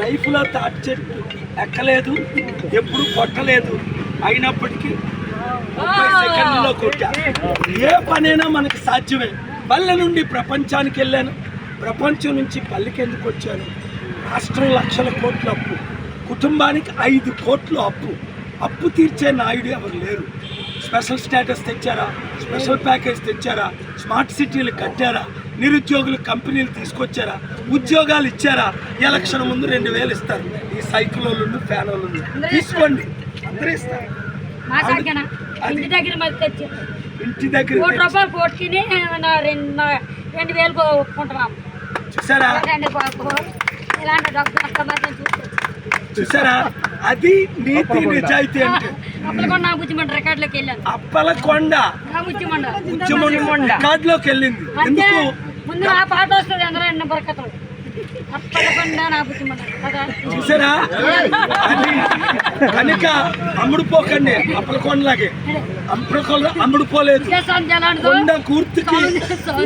లైఫ్లో తాటి చెట్టు ఎక్కలేదు ఎప్పుడు కొట్టలేదు. అయినప్పటికీ ముప్పై సెకండ్లో కొట్టా. ఏ పనైనా మనకు సాధ్యమే. పల్లె నుండి ప్రపంచానికి వెళ్ళాను. ప్రపంచం నుంచి పల్లెకి ఎందుకు వచ్చాను? రాష్ట్రం లక్షల కోట్ల అప్పు. కుటుంబానికి ఐదు కోట్లు అప్పు. అప్పు తీర్చే నాయుడు ఎవరు లేరు. స్పెషల్ స్టేటస్ తెచ్చారా? స్పెషల్ ప్యాకేజ్ తెచ్చారా? స్మార్ట్ సిటీలు కట్టారా? నిరుద్యోగులు కంపెనీలు తీసుకొచ్చారా? ఉద్యోగాలు ఇచ్చారా? ఎలక్షన్ ముందు రెండు వేలు ఇస్తారు. ఈ సైకిల్ వాళ్ళు ఫ్యాన్ వాళ్ళు తీసుకోండి. అందరూ ఇస్తారు. ఇంటి దగ్గర ఇంటి దగ్గర కోటి రూపాయలు కోటికిని నా రెండు వేలు ఒప్పుకుంటున్నాం చూసారా? చూసారా? అది నీతి నిజాయితీ అంటే. అప్పుడు కూడా నా బుజ్జిమండ రికార్డులోకి వెళ్ళాను. అప్పలకొండ? రికార్డులోకి వెళ్ళింది. అంటే ఎందుకు? ముందు ఆ పాట వస్తుంది అందరూ ఎన్న బరకతలు అప్పలకుండా నా బుజ్జిమండ కదా? చూసారా? అది కనుక అమ్ముడుపోకండి అప్పలకొండలాగే. అప్పలకొండ అమ్ముడుపోలేదు కొండ గుర్తుకి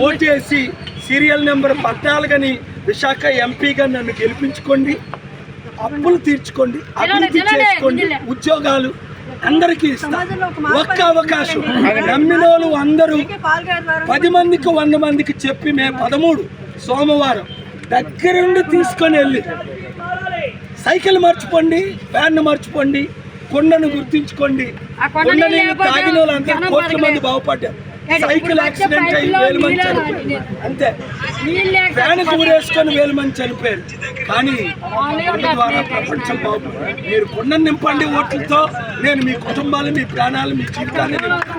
ఓటేసి సీరియల్ నెంబర్ పద్నాలుగని విశాఖ ఎంపీగా నన్ను గెలిపించుకోండి. అప్పులు తీర్చుకోండి అభివృద్ధి చేసుకోండి ఉద్యోగాలు అందరికీ ఒక్క అవకాశం. నమ్మిన వాళ్ళు అందరూ పది మందికి వంద మందికి చెప్పి మే పదమూడు సోమవారం దగ్గరుండి తీసుకొని వెళ్ళి సైకిల్ మర్చిపోండి ఫ్యాన్ మర్చిపోండి కొండను గుర్తించుకోండి. ఆ కొండ కొండ నీళ్ళు లేకపోతే తాగిన వాళ్ళందరూ కోట్ల మంది. బాగుపడ్డారు. సైకిల్ యాక్సిడెంట్ అయ్యి వేలు మంది చనిపోయారు. అంతే. ఫ్యాన్ ఊరేసుకొని వేలు మంది చనిపోయారు. కానీ కొండ ద్వారా ప్రపంచం బాగుపడింది మీరు కొండను నింపండి ఓట్లతో. నేను మీ కుటుంబాలు మీ ప్రాణాలు మీ జీవితాన్ని నింపుతాను